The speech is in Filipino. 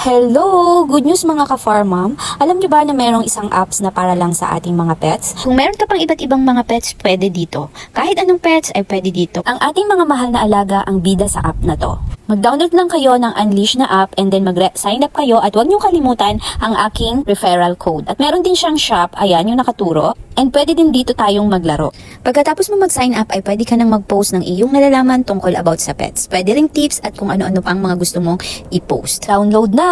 Hello! Good news mga ka-farmam. Alam niyo ba na merong isang apps na para lang sa ating mga pets? Kung meron ka pang iba't ibang mga pets, pwede dito. Kahit anong pets ay pwede dito. Ang ating mga mahal na alaga ang bida sa app na to. Mag-download lang kayo ng Unleash na app and then mag-sign up kayo at huwag niyong kalimutan ang aking referral code. At meron din siyang shop, ayan yung nakaturo. And pwede din dito tayong maglaro. Pagkatapos mo mag-sign up ay pwede ka nang mag-post ng iyong nalalaman tungkol about sa pets. Pwede ring tips at kung ano-ano pang mga gusto mong i-post. Download na!